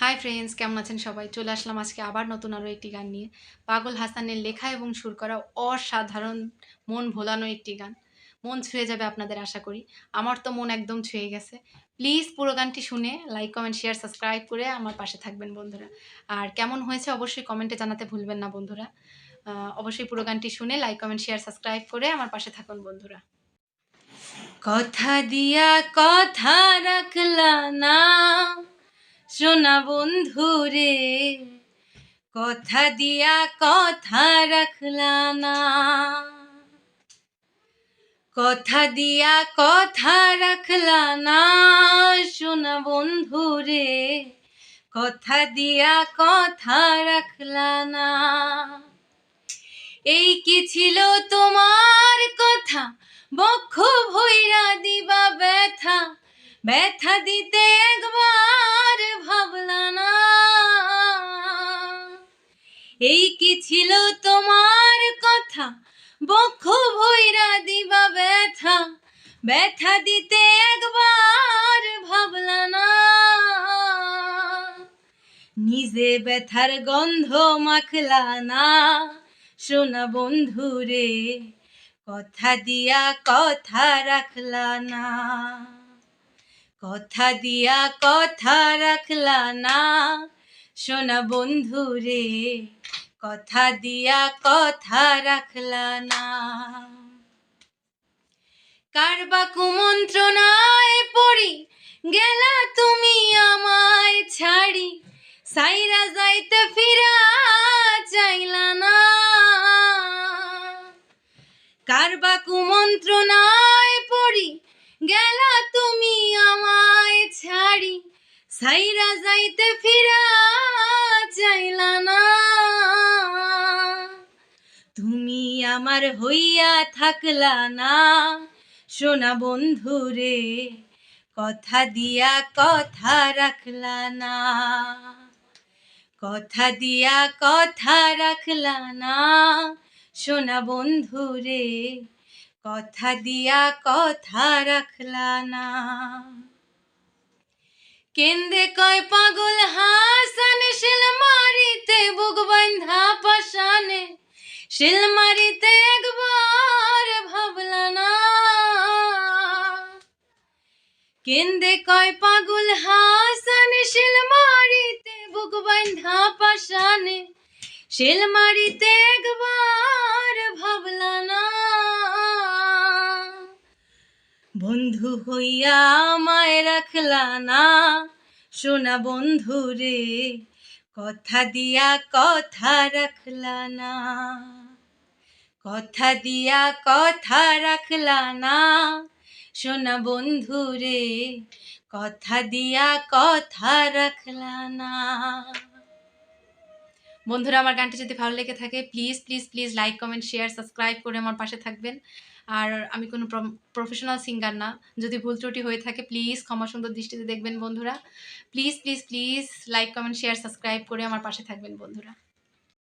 Hi friends কেমন আছেন সবাই? চলে আসলাম আজকে আবার নতুন আরও একটি গান নিয়ে। পাগল হাসানের লেখা এবং সুর করা অসাধারণ মন ভোলানো একটি গান। মন ছুঁয়ে যাবে আপনাদের আশা করি। আমার তো মন একদম ছুঁয়ে গেছে। প্লিজ পুরো গানটি শুনে লাইক কমেন্ট শেয়ার সাবস্ক্রাইব করে আমার পাশে থাকবেন বন্ধুরা। আর কেমন হয়েছে অবশ্যই কমেন্টে জানাতে ভুলবেন না বন্ধুরা। অবশ্যই পুরো গানটি শুনে লাইক কমেন্ট শেয়ার সাবস্ক্রাইব করে আমার পাশে থাকুন বন্ধুরা। কথা দিয়া কথা রাখলা না। সোনা বন্ধু রে, কথা দিয়া কথা রাখলা না। কথা দিয়া কথা রাখলা না সোনা বন্ধু রে, কথা দিয়া কথা রাখলা না। এই কি ছিল তোমার কথা? বক্ষ ভৈরা দিবা ব্যথা ব্যথা দিতে একবার ভাবলা না। এই কি ছিল তোমার কথা? বক্ষ ভৈরা দিবা ব্যথা। ব্যথা দিতে একবার ভাবলা না। নিজে ব্যথার গন্ধ মাখলা না। বন্ধু রে কথা দিয়া কথা রাখলা না। কথা দিয়া কথা রাখলা না। সোনা বন্ধু রে, কথা দিয়া কথা রাখলা না। কারবা কুমন্ত্রণায় পড়ি, গেলা তুমি আমায় ছাড়ি। সাইরা যাইতে ফিরা চাইলা না। কারবা কুমন্ত্রণায় পড়ি, গেলা সাইরা যাইতে ফিরা চাইলা না। তুমি আমার হইয়া থাকলা না। সোনা বন্ধু রে, কথা দিয়া কথা রাখলা না। কথা দিয়া কথা রাখলা না। সোনা বন্ধু রে, কথা দিয়া কথা রাখলা না। কেন্দে কয় পাগল হাসান, শিল মারিতে বুক বান্ধা পাশানে শিল মারিতে একবার ভাবলা না। কেন্দে কয় পাগল হাসান, শিল মারিতে বুক বান্ধা পাশানে শিল মারিতে একবার ভাবলা না। বন্ধু হইয়া আমায় রাখলা না। সোনা বন্ধু রে, কথা দিয়া কথা রাখলা না। কথা দিয়া কথা রাখলা না। সোনা বন্ধু রে, কথা দিয়া কথা রাখলা না। বন্ধুরা, আমার গানটি যদি ভালো লেগে থাকে please please please like comment share subscribe করে আমার পাশে থাকবেন। আর আমি কোনো প্রফেশনাল সিঙ্গার না। যদি ভুল ত্রুটি হয়ে থাকে প্লিজ ক্ষমা সুন্দর দৃষ্টিতে দেখবেন বন্ধুরা। Please please please like comment share subscribe করে আমার পাশে থাকবেন বন্ধুরা।